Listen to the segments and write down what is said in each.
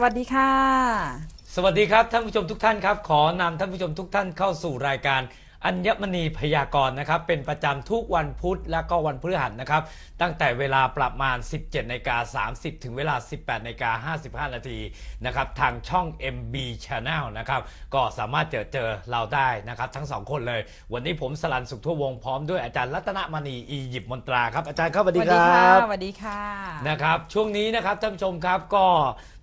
สวัสดีค่ะ สวัสดีครับท่านผู้ชมทุกท่านครับ ขอนำท่านผู้ชมทุกท่านเข้าสู่รายการอัญมณีพยากรณ์นะครับเป็นประจำทุกวันพุธและก็วันพฤหัสนะครับ ตั้งแต่เวลาประมาณ 17นาฬิกา30 ถึงเวลา 18นาฬิกา55 นาทีนะครับทางช่อง MB Channel นะครับก็สามารถเจอเจอเราได้นะครับทั้งสองคนเลย วันนี้ผมสลันสุขทั่ววงศ์พร้อมด้วยอาจารย์รัตนมณีอียิปต์มนตราครับอาจารย์ครับสวัสดีครัค่ะบสวัสดีค่ะนะครับช่วงนี้นะครับท่านผู้ชมครับก็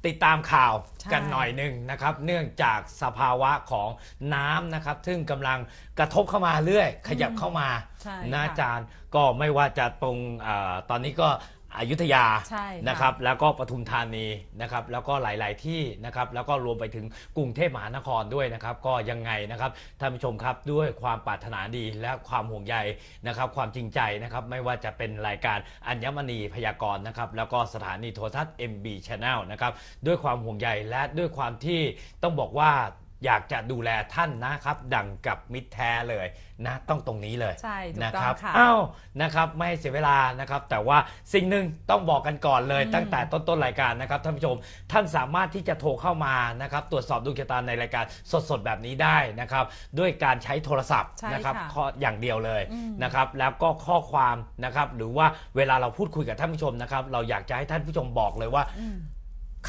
ติดตามข่าวใช่กันหน่อยหนึ่งนะครับ เนื่องจากสภาวะของน้ำนะครับ ซึ่งกำลังกระทบเข้ามาเรื่อย ขยับเข้ามาใช่นะค่ะอาจารย์ก็ไม่ว่าจะตรงเออตอนนี้ก็ อยุธยาใช่ค่ะนะครับแล้วก็ปทุมธานีนะครับแล้วก็หลาย ๆ ที่นะครับแล้วก็รวมไปถึงกรุงเทพมหานครด้วยนะครับ ก็ยังไงนะครับท่านผู้ชมครับด้วยความปรารถนาดีและความห่วงใยนะครับความจริงใจนะครับไม่ว่าจะเป็นรายการอัญมณีพยากรณ์นะครับแล้วก็สถานีโทรทัศน์ MB Channel นะครับด้วยความห่วงใยและด้วยความที่ต้องบอกว่า อยากจะดูแลท่านนะครับ ดังกับมิตรแท้เลยนะ ต้องตรงนี้เลยใช่ถูกนะต้อคงรับค่ะ อ้าวนะครับไม่ให้เสียเวลานะครับ แต่ว่าสิ่งหนึ่งต้องบอกกันก่อนเลย อืมตั้งแต่ต้นๆรายการนะครับท่านผู้ชมท่านสามารถที่จะโทรเข้ามานะครับ ตรวจสอบดวงชะตาในรายการสดๆแบบนี้ได้นะครับ ด้วยการใช้โทรศัพท์ใช่นะครับค่ะ ข้ออย่างเดียวเลย อืม นะครับแล้วก็ข้อความนะครับหรือว่าเวลาเราพูดคุยกับท่านผู้ชมนะครับเราอยากจะให้ท่านผู้ชมบอกเลยว่า อืม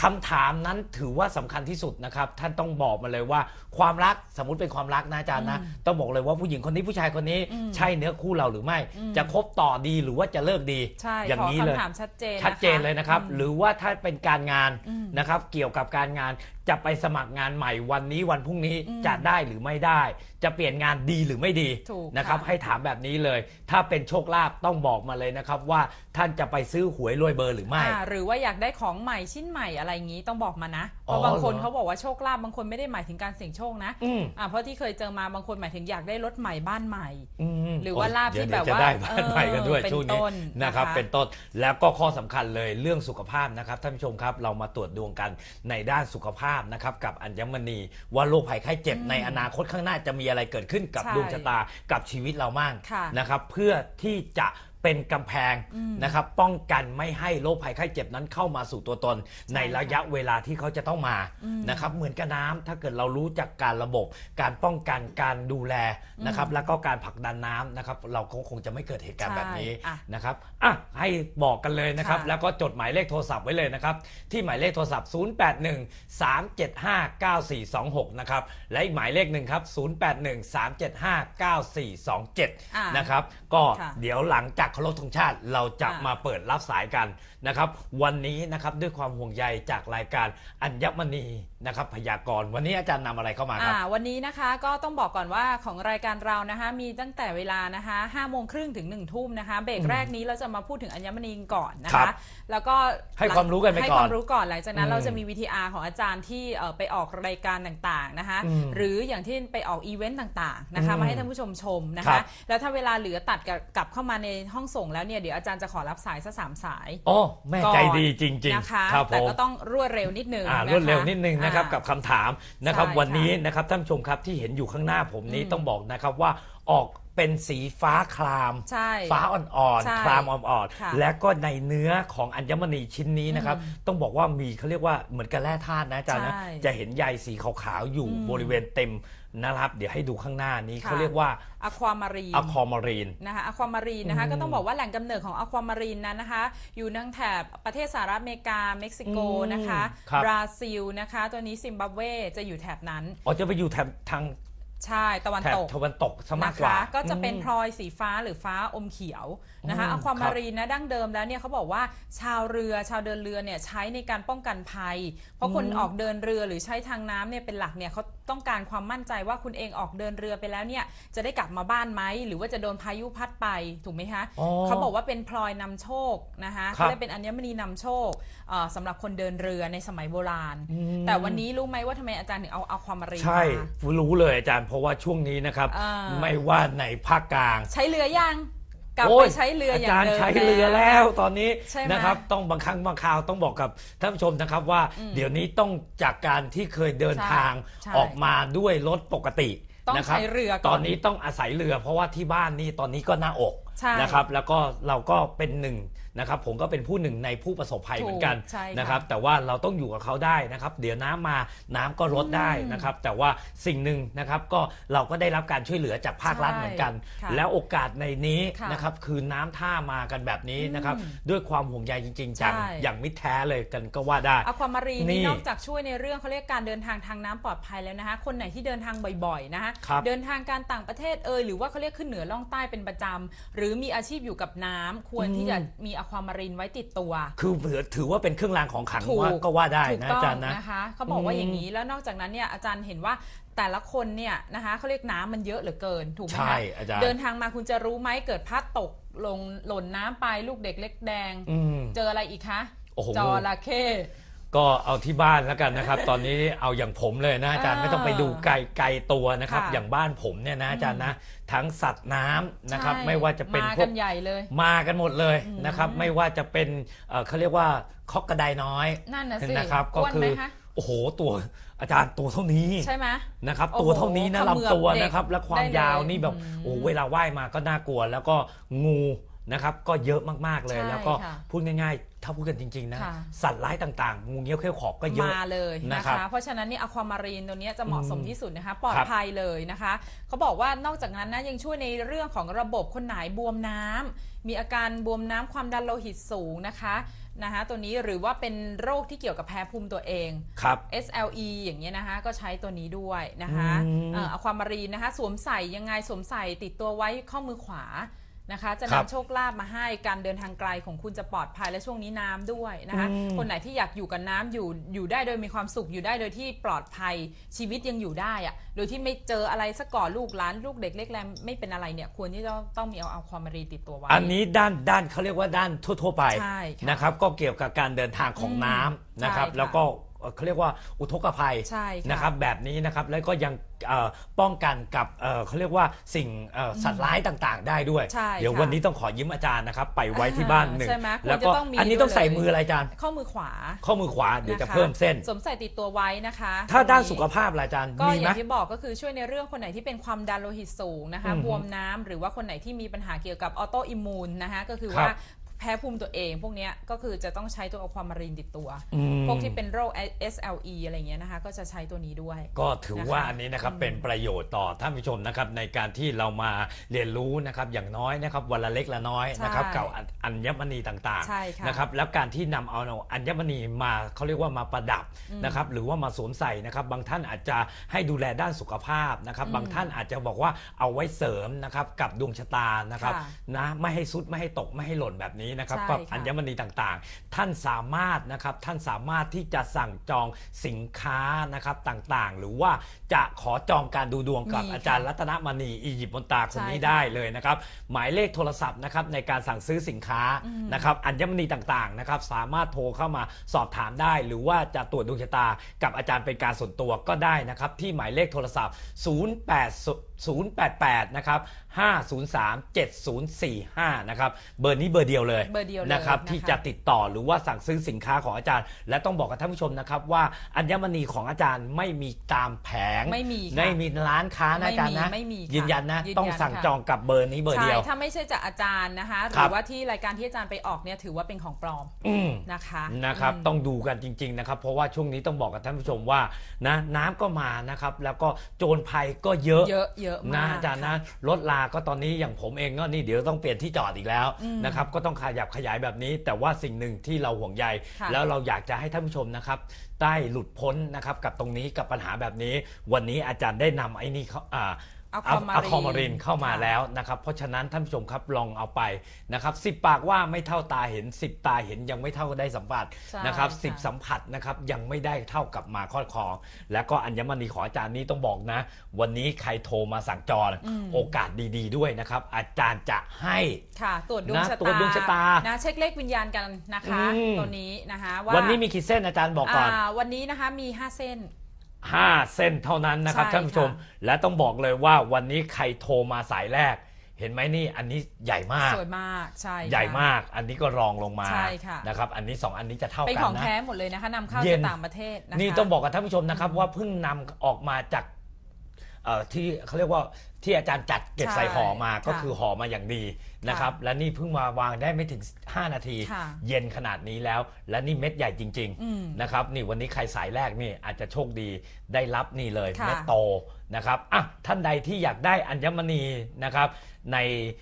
คำถามนั้นถือว่าสำคัญที่สุดนะครับ ท่านต้องบอกมาเลยว่า ความรักสมมุติเป็นความรักนะอาจารย์นะอืมต้องบอกเลยว่าผู้หญิงคนนี้ผู้ชายคนนี้อืมใช่เนื้อคู่เราหรือไม่อืมจะคบต่อดีหรือว่าจะเลิกดีใช่อย่างขอนี้เลยคำถามชัดเจนชัดเจนเลยนะครับอืมหรือว่าถ้าเป็นการงานอืมนะครับเกี่ยวกับการงาน จะไปสมัครงานใหม่วันนี้วันพรุ่งนี้อืมจะได้หรือไม่ได้ จะเปลี่ยนงานดีหรือไม่ดีถูกนะครับค่ะให้ถามแบบนี้เลย ถ้าเป็นโชคลาภต้องบอกมาเลยนะครับ ว่าท่านจะไปซื้อหวยรวยเบอร์หรือไม่อ่าหรือว่าอยากได้ของใหม่ชิ้นใหม่อะไรอย่างนี้ต้องบอกมานะเพอ๋อราะบางคนเหรอเขาบอกว่าโชคลาภบางคนไม่ได้หมายถึงการเสี่ยงโชคนะอืมอ่าเพราะที่เคยเจอมาบางคนหมายถึงอยากได้รถใหม่บ้านใหม่อืมหรือว่าลาบที่เดี๋ยแบบว่าจะได้บ้านใหม่กันด้วยเออเป็นช่วงนี้ต้นนะครับนะคะเป็นต้นแล้วก็ข้อสำคัญเลยเรื่องสุขภาพนะครับท่านผู้ชมครับเรามาตรวจดวงกันในด้านสุขภาพนะครับกับอัญมณีว่าโรคภัยไข้เจ็บอืมในอนาคตข้างหน้าจะมีอะไรเกิดขึ้นกับใช่ดวงชะตากับชีวิตเรามั่งค่ะ นะครับ เพื่อที่จะ เป็นกำแพงอืมนะครับป้องกันไม่ให้โรคภัยไข้เจ็บนั้นเข้ามาสู่ตัวตน ในระยะเวลาที่เขาจะต้องมาอืมนะครับเหมือนกับน้ำถ้าเกิดเรารู้จักการระบบ การป้องกันการดูแลนะครับแล้วก็การผลักดันน้ำนะครับเราก็คงจะไม่เกิดเหตุการณ์แบบนี้ใช่อะนะครับอะให้บอกกันเลยนะครับค่ะแล้วก็จดหมายเลขโทรศัพท์ไว้เลยนะครับที่หมายเลขโทรศัพท์ 0813759426 นะครับและอีกหมายเลขหนึ่งครับ 0813759427อ่านะครับก็ค่ะเดี๋ยวหลังจากเคารพธงชาติเราจะอ่ามมาเปิดรับสายกันนะครับ วันนี้นะครับด้วยความห่วงใยจากรายการอัญมณีนะครับพยากรณ์วันนี้อาจารย์นำอะไรเข้ามาครับ อ่าวันนี้นะคะก็ต้องบอกก่อนว่าของรายการเรานะคะมีตั้งแต่เวลานะคะ5โมงครึ่งถึง1ทุ่มนะคะเบรกแรกนี้เราจะมาพูดถึงอัญมณีก่อนนะครัคะบแล้วก็ให้ความรู้กันไปก่อนให้ความรู้ก่อนหลังจากนั้นอืมเราจะมี VTR ของอาจารย์ที่เอ่อไปออกรายการต่างๆนะคะอืมหรืออย่างที่ไปออกอีเวนต์ต่างๆนะคะอืมมาให้ท่านผู้ชมชมนะครัคะบแล้วถ้าเวลาเหลือตัดกับกลับเข้ามาในห้องส่งแล้วเนี่ยเดี๋ยวอาจารย์จะขอรับสายสักสามสายโอ้แม่ก่อนใจดีจริงนะคะๆครับผแต่มก็ต้องรวดเร็วนิดนึงอ่านะคะรวดเร็วนิดนึงนะครับอ่ากับคำถามนะครับใช่วันนี้ค่ะนะครับท่านผู้ชมครับที่เห็นอยู่ข้างหน้าผมนี้อืมต้องบอกนะครับว่าออก เป็นสีฟ้าคราม ใช่ ฟ้าอ่อนใช่ๆครามอ่อนค่ะๆ และก็ในเนื้อของอัญมณีชิ้นนี้นะครับอืมต้องบอกว่ามีเขาเรียกว่าเหมือนกับแร่ธาตุนะอาจารย์นะ ใช่จะเห็นใยสีขาวๆ อยู่อืมบริเวณเต็มนะครับ เดี๋ยวให้ดูข้างหน้านี้ค่ะ เขาเรียกว่าอะความารีน อะคอมารีนนะคะอะความารีนนะคะอืมก็ต้องบอกว่าแหล่งกำเนิดของอะความารีนนั้นนะคะ อยู่ทางแถบประเทศสหรัฐอเมริกา เม็กซิโกอืมนะคะครับ บราซิลนะคะ ตัวนี้ซิมบับเวจะอยู่แถบนั้น อ๋อจะไปอยู่แถบทาง ใช่ตะวันแถบตก ตะวันตกซะมากนะกว่าคะก็จะเป็นอืมพลอยสีฟ้าหรือฟ้าอมเขียวนะคะอืมอะความครัมาบรีนนะดั้งเดิมแล้วเนี่ยเขาบอกว่าชาวเรือชาวเดินเรือเนี่ยใช้ในการป้องกันภัย เพราะคนอืมออกเดินเรือหรือใช้ทางน้ำเนี่ยเป็นหลักเนี่ยเขา ต้องการความมั่นใจว่าคุณเองออกเดินเรือไปแล้วเนี่ยจะได้กลับมาบ้านไหมหรือว่าจะโดนพายุพัดไปถูกไหมคะอ๋อเขาบอกว่าเป็นพลอยนำโชคนะคะครัเขาบ เรียกเป็นอัญมณีนำโชคเอ่อสำหรับคนเดินเรือในสมัยโบราณ อืมแต่วันนี้รู้ไหมว่าทำไมอาจารย์ถึงเอาเอาความมารีนใช่มา รู้เลยอาจารย์เพราะว่าช่วงนี้นะครับ อ่า ไม่ว่าในภาคกลาง ใช้เรือยัง กลับโอ้ไปยใช้เรืออย่างจารย์เดิมใช้เรือแล้วตอนนี้ใช่ไหมนะครับ ต้องบางครั้งบางคราวต้องบอกกับท่านผู้ชมนะครับว่าอืมเดี๋ยวนี้ต้องจากการที่เคยเดินใช่ทางใช่ออกมาด้วยรถปกติต้องนะครับใช้เรือก่อนตอนนี้ต้องอาศัยเรือ เพราะว่าที่บ้านนี่ตอนนี้ก็หน้าอก ใช่นะครับแล้วก็เราก็เป็นหนึ่งนะครับผมก็เป็นผู้หนึ่งในผู้ประสบภัยเหมือนกันถูกใช่ค่ะนะครับแต่ว่าเราต้องอยู่กับเขาได้นะครับ เดี๋ยวน้ำมาน้ำก็ลดได้นะครับ แต่ว่าสิ่งหนึ่งนะครับก็เราก็ได้รับการช่วยเหลือจากภาครัฐใช่เหมือนกัน ค่ะแล้วโอกาสในนี้ค่ะนะครับคือน้ำท่ามากันแบบนี้นะครับอืมด้วยความห่วงใยจริงๆจังใช่ อย่างมิตรแท้เลยกันก็ว่าได้ อความารีนนี่นี่นอกจากช่วยในเรื่องเขาเรียกการเดินทางทางน้ำปลอดภัยแล้วนะคะ คนไหนที่เดินทางบ่อยๆนะคะครับเดินทางการต่างประเทศเอยหรือว่าเขาเรียกขึ้นเหนือล่องใต้เป็นประจำหรือมีอาชีพอยู่กับน้ำควรอืมที่จะมีอความารีนไว้ติดตัวคือถือถือว่าเป็นเครื่องรางของขลังถูก ว่าก็ว่าได้ถูกนะต้ออางจารย์นะ นะคะเขาบอกว่าอืมอย่างนี้แล้วนอกจากนั้นเนี่ยอาจารย์เห็นว่าแต่ละคนเนี่ยนะคะเขาเรียกน้ำมันเยอะเหลือเกินถูกไหมใช่คะอาจารย์ เดินทางมาคุณจะรู้ไหมเกิดพลัดตกลงหล่นน้ำไปลูกเด็กเล็กแดง อืม เจออะไรอีกคะโอ้โห จระเข้ ก็เอาที่บ้านแล้วกันนะครับ ตอนนี้เอาอย่างผมเลยนะอาจารย์เออไม่ต้องไปดูไกลไกลตัวนะครับ ค่ะอย่างบ้านผมเนี่ยนะอาจารย์นะทั้งสัตว์น้ำนะครับ ใช่ไม่ว่าจะเป็นมาพวกักนใหญ่เลย มากันหมดเลยอืมนะครับ ไม่ว่าจะเป็นเอ่อเขาเรียกว่าคอกกระไดน้อยนั่นนะสินะครับก็อ้วนคืไหมอคะโอ้โหตัวอาจารย์ตัวเท่านี้ใช่ไหม นะครับ โอ้โหตัวเท่านี้นะเขมือบลำตัวเด็กนะครับและความได้เลยยาวนี่แบบอืมโอ้เวลาว่ายมาก็น่ากลัว แล้วก็งูนะครับ ก็เยอะมากๆเลย ใช่แล้วก็ค่ะ พูดง่าย ๆ ถ้าพูดกันจริง ๆ นะ ค่ะ สัตว์ร้ายต่างๆ งูเงี้ยวเขี้ยวขอบก็เยอะ มาเลยนะนะครับคะเพราะฉะนั้นนี่อความารีนตัวเนี้ยจะเหมาะสมอืมที่สุดนะคะ ปลอดครับภัยเลยนะคะเขาบอกว่านอกจากนั้นนะยังช่วยในเรื่องของระบบคนไหนบวมน้ำมีอาการบวมน้ำความดันโลหิตสูงนะคะนะคะตัวนี้หรือว่าเป็นโรคที่เกี่ยวกับแพ้ภูมิตัวเอง ครับ SLE อย่างเงี้ยนะคะก็ใช้ตัวนี้ด้วยนะคะอืม เอ่อเอาความมารีนนะคะ สวมใส่ยังไงสวมใส่ติดตัวไว้ข้อมือขวา นะคะ จะครับนำโชคลาภมาให้การเดินทางไกลของคุณจะปลอดภัยและช่วงนี้น้ำด้วยนะคะ อืม คนไหนที่อยากอยู่กับน้ำอยู่อยู่ได้โดยมีความสุขอยู่ได้โดยที่ปลอดภัยชีวิตยังอยู่ได้อะโดยที่ไม่เจออะไรสักก่อนลูกหลานลูกเด็กเล็กแรงไม่เป็นอะไรเนี่ยควรที่จะต้องมีเอาเอาความมารีนติดตัวไว้ อันนี้ด้านด้านเขาเรียกว่าด้านทั่ว ๆ ไปใช่ค่ะนะครับ ก็เกี่ยวกับการเดินทางของอืมน้ำนะครับ ใช่ค่ะแล้วก็ เอ่อเขาเรียกว่าอุทกภัยใช่ค่ะนะครับแบบนี้นะครับแล้วก็ยังเอ่อป้องกันกับเอ่อเขาเรียกว่าสิ่งเอ่อสัตว์ร้ายต่างๆ ได้ด้วย ใช่เดี๋ยวค่ะวันนี้ต้องขอยืมอาจารย์นะครับ ไปไว้ที่บ้านหนึ่งใช่ไหมควรแล้วก็จะต้องมีอันนี้ต้องใส่ด้วยเลยมืออะไรอาจารย์ ข้อมือขวาข้อมือขวาเดี๋ยวจะคเพิ่มเส้น สวมใส่ติดตัวไว้นะคะถ้าด้านตรงสุขภาพล่ะอาจารย์ก็มีอไหม ย่างที่บอกก็คือช่วยในเรื่องคนไหนที่เป็นความดันโลหิตสูงนะคะอืมบวมน้ำหรือว่าคนไหนที่มีปัญหาเกี่ยวกับออโตอิมมูนนะคะก็คือครับว่า แพ้ภูมิตัวเอง พวกเนี้ยก็คือจะต้องใช้ตัวอะความารีนติดตัวอืมพวกที่เป็นโรค SLE อะไรเงี้ยนะคะ ก็จะใช้ตัวนี้ด้วย ก็ถือว่านะคะอันนี้นะครับอืมเป็นประโยชน์ต่อท่านผู้ชมนะครับในการที่เรามาเรียนรู้นะครับอย่างน้อยนะครับวันละเล็กละน้อยนะครับใช่กับอัญอัญมณีต่างใช่ค่ะๆนะครับแล้วการที่นำเอาอัญมณีมาเขาเรียกว่ามาประดับอืมนะครับหรือว่ามาสวมใส่นะครับบางท่านอาจจะให้ดูแลด้านสุขภาพนะครับอืมบางท่านอาจจะบอกว่าเอาไว้เสริมนะครับกับดวงชะตานะครับค่ะนะไม่ให้ซุดไม่ให้ตกไม่ให้หล่นแบบนี้นะครับใช่กับค่ะอัญมณีต่างๆ ท่านสามารถนะครับท่านสามารถที่จะสั่งจองสินค้านะครับต่างๆ หรือว่าจะขอจองการดูดวงกับมีค่ะอาจารย์รัตนมณีอียิปต์มนตราคนนี้ใช่ค่ะ ได้เลยนะครับหมายเลขโทรศัพท์นะครับในการสั่งซื้อสินค้าอืมนะครับอัญมณีต่างๆนะครับสามารถโทรเข้ามาสอบถามได้ หรือว่าจะตรวจดวงชะตากับอาจารย์เป็นการส่วนตัวก็ได้นะครับที่หมายเลขโทรศัพท์ 08 088 นะครับ 503 7045 นะครับ เบอร์นี้เบอร์เดียวเลยเบอร์เดียวเลยนะครับนะคะ ที่จะติดต่อหรือว่าสั่งซื้อสินค้าของอาจารย์ และต้องบอกกับท่านผู้ชมนะครับ ว่าอัญมณีของอาจารย์ไม่มีตามแผงไม่มีค่ะไม่มีร้านค้านะอาจารย์นะไม่มีไม่มีค่ะยืนยันนะยืนยันต้องสั่งค่ะ จองกับเบอร์นี้เบอร์ใช่เดียว ถ้าไม่ใช่จากอาจารย์นะคะ หครัรืบอว่าที่รายการที่อาจารย์ไปออกเนี่ยถือว่าเป็นของปลอมอืม นะคะนะครับม ต้องดูกันจริง ๆ นะครับ เพราะว่าช่วงนี้ต้องบอกกับท่านผู้ชมว่านะน้ำก็มานะครับ แล้วก็โจรภัยก็เยอะเยอะเยอะนะมากอาจารย์นะค่ะรถลาก็ตอนนี้อย่างผมเองก็นี่เดี๋ยวต้องเปลี่ยนที่จอดอีกแล้วอืมนะครับก็ต้องขยับขยายแบบนี้ แต่ว่าสิ่งหนึ่งที่เราห่วงใยค่ะแล้วเราอยากจะให้ท่านผู้ชมนะครับได้หลุดพ้นนะครับกับตรงนี้กับปัญหาแบบนี้ วันนี้อาจารย์ได้นำไอ้นี่เขา อ่าเอาเอาความาเอารีนคอมารินเข้ามาค่ะแล้วนะครับเพราะฉะนั้นท่านผู้ชมครับลองเอาไปนะครับสิปากว่าไม่เท่าตาเห็นสิบตาเห็นยังไม่เท่าได้สัมผัสใช่นะครับสิบค่ะสัมผัสนะครับยังไม่ได้เท่ากับมาครอบครอง แล้วก็อัญมณีของอาจารย์นี้ต้องบอกนะ วันนี้ใครโทรมาสั่งจองอืมโอกาสดี ๆ ด้วยนะครับ อาจารย์จะให้ค่ะตรวจดวงนะชะตรวจตาดวงชะตานะเช็คเลขวิญญาณกันนะคะอืมตัวนี้นะคะว่าวันนี้มีกี่เส้นอาจารย์บอกก่อนาวันนี้นะคะมี 5 เส้น ห้าเส้นเท่านั้นนะครับใช่ท่านผู้ชม ค่ะและต้องบอกเลยว่าวันนี้ใครโทรมาสายแรก เห็นไหมนี่อันนี้ใหญ่มาก สวยมากใช่ค่ะ ใหญ่มาก อันนี้ก็รองลงมาใช่ค่ะ นะครับ อันนี้สองอันนี้จะเท่าเป็นกัของนนะ แท้หมดเลยนะคะนำเข้าเย็จากนต่างประเทศนะคะ นี่ต้องบอกกับท่านผู้ชมนะครับว่าเพิ่งนำออกมาจาก เอ่อที่เขาเรียกว่าที่อาจารย์จัดเก็บใช่ใส่ห่อมาก็ค่ะคือห่อมาอย่างดีนะครับ และนี่เพิ่งมาวางได้ไม่ถึง 5 นาที ค่ะเย็นขนาดนี้แล้ว และนี่เม็ดใหญ่จริง อืมๆ นะครับ นี่วันนี้ใครสายแรกนี่อาจจะโชคดีได้รับนี่เลยค่ะเม็ดโตนะครับอะท่านใดที่อยากได้อัญมณีนะครับใน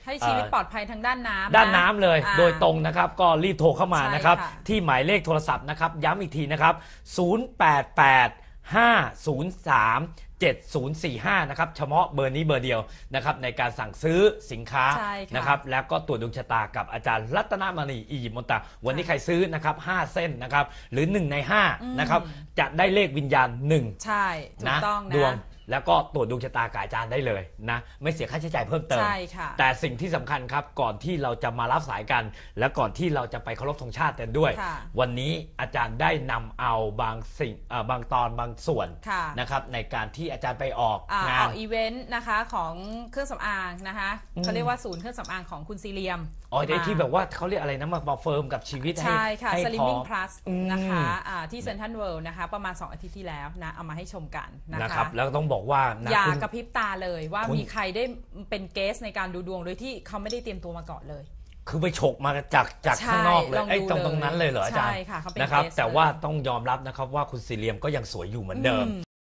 ให้ชีวิตเอ่อปลอดภัยทางด้านน้ำด้านน้ำเลย อ่า โดยตรงนะครับก็รีบโทรเข้ามาใช่นะครับค่ะ ที่หมายเลขโทรศัพท์นะครับ ย้ำอีกทีนะครับ 088 503 7045 นะครับเฉพาะเบอร์นี้เบอร์เดียวนะครับในการสั่งซื้อสินค้าใช่ค่ะนะครับแล้วก็ตรวจดวงชะตากับอาจารย์รัตนมณีอียิปต์มนตาวันนี้ใครซื้อนะครับ5เส้นนะครับหรือ 1 ใน5นะครับจะได้เลขวิญญาณ 1 ใช่ถูกนะต้องดวงนะ แล้วก็ตรวจดวงชะตากับอาจารย์ได้เลยนะไม่เสียค่าใช้จ่ายเพิ่มเติม ใช่ค่ะ แต่สิ่งที่สำคัญครับก่อนที่เราจะมารับสายกัน และก่อนที่เราจะไปเคารพธงชาติกันด้วย ค่ะ วันนี้อาจารย์ได้นำเอาบางสิ่งเอ่อบางตอนบางส่วนค่ะนะครับในการที่อาจารย์ไปออกอ่างาอนอกอีเวนต์นะคะของเครื่องสำอางนะคะอืม เขาเรียกว่าศูนย์เครื่องสำอางของคุณซีเรียมอ๋อไอ้มาที่แบบว่าเขาเรียกอะไรนะมามาเฟิร์มกับชีวิตให้ใช่ค่ะ ให้ Slimming พอ Plus อืม นะคะอ่าที่เซนทันเวิลด์นะคะ ประมาณ 2 อาทิตย์ที่แล้วนะ เอามาให้ชมกันนะนะคคะ รับแล้วต้องบอกว่านะอย่าคุณ กระพริบตาเลยว่าคุณ มีใครได้เป็นเกสในการดูดวงโดยที่เขาไม่ได้เตรียมตัวมาก่อนเลย คือไปฉกมาจากจากใช่ข้างนอกเลยลองดูไอ้ตรงเลยตรงนั้นเลยเหรออาจารย์ใช่ค่ะเขาเป็นนะครับเคสแต่เลยว่าต้องยอมรับนะครับว่าคุณซีเรียมก็ยังสวยอยู่เหมือนเดิม อืม